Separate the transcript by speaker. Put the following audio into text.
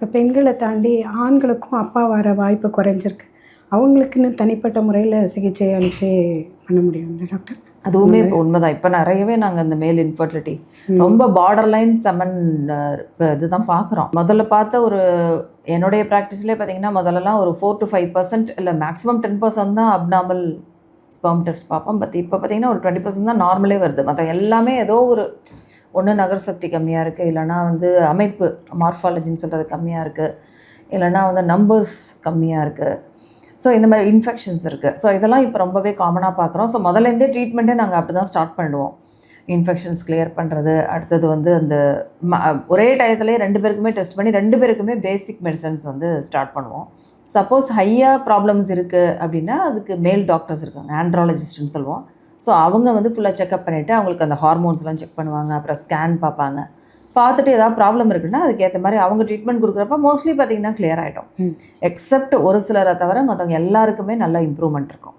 Speaker 1: இப்போ பெண்களை தாண்டி ஆண்களுக்கும் அப்பா வர வாய்ப்பு குறைஞ்சிருக்கு. அவங்களுக்குன்னு தனிப்பட்ட முறையில் சிகிச்சை அளித்து பண்ண முடியும்ல டாக்டர்?
Speaker 2: அதுவுமே இப்போ உண்மைதான். இப்போ நிறையவே நாங்கள் இந்த மேல் இன்ஃபர்டிலிட்டி ரொம்ப பார்டர் லைன் செமன் இப்போ இதுதான் பார்க்குறோம் முதல்ல பார்த்த ஒரு என்னுடைய ப்ராக்டிஸ்லேயே பார்த்தீங்கன்னா முதல்லலாம் ஒரு ஃபோர் டு ஃபைவ் பர்சன்ட் இல்லை மேக்ஸிமம் டென் பர்சன்ட் தான் அப்நார்மல் ஸ்பெர்ம் டெஸ்ட் பார்ப்போம். பட் இப்போ பார்த்தீங்கன்னா ஒரு டுவெண்ட்டி பர்சன்ட் தான் நார்மலே வருது. மற்ற எல்லாமே ஏதோ ஒரு ஒன்று நகர் சக்தி கம்மியாக இருக்குது இல்லைனா வந்து அமைப்பு மார்ஃபாலஜின்னு சொல்கிறது கம்மியாக இருக்குது இல்லைனா வந்து நம்பர்ஸ் கம்மியாக இருக்குது ஸோ இந்த மாதிரி இன்ஃபெக்ஷன்ஸ் இருக்குது ஸோ இதெல்லாம் இப்போ ரொம்பவே காமனாக பார்க்குறோம் ஸோ முதல்லேருந்தே ட்ரீட்மெண்ட்டே நாங்கள் அப்படி தான் ஸ்டார்ட் பண்ணுவோம். இன்ஃபெக்ஷன்ஸ் கிளியர் பண்ணுறது அடுத்தது வந்து அந்த ம- ஒரே டயத்துலேயே ரெண்டு பேருக்குமே டெஸ்ட் பண்ணி ரெண்டு பேருக்குமே பேசிக் மெடிசன்ஸ் வந்து ஸ்டார்ட் பண்ணுவோம். சப்போஸ் ஹையாக ப்ராப்ளம்ஸ் இருக்குது அப்படின்னா அதுக்கு மேல் டாக்டர்ஸ் இருக்காங்க ஆண்ட்ராலஜிஸ்ட்னு சொல்லுவோம். ஸோ அவங்க வந்து ஃபுல்லாக செக்அப் பண்ணிவிட்டு அவங்களுக்கு அந்த ஹார்மோன்ஸ்லாம் செக் பண்ணுவாங்க அப்புறம் ஸ்கேன் பார்ப்பாங்க. பார்த்துட்டு ஏதாவது ப்ராப்ளம் இருக்குன்னா அதுக்கேற்ற மாதிரி அவங்க ட்ரீட்மெண்ட் கொடுக்குறப்ப மோஸ்ட்லி பார்த்தீங்கன்னா clear ஆகிடும். எக்ஸப்ட் ஒரு சிலரை தவிர மற்றவங்க எல்லாருக்குமே நல்ல இம்ப்ரூவ்மெண்ட் இருக்கும்.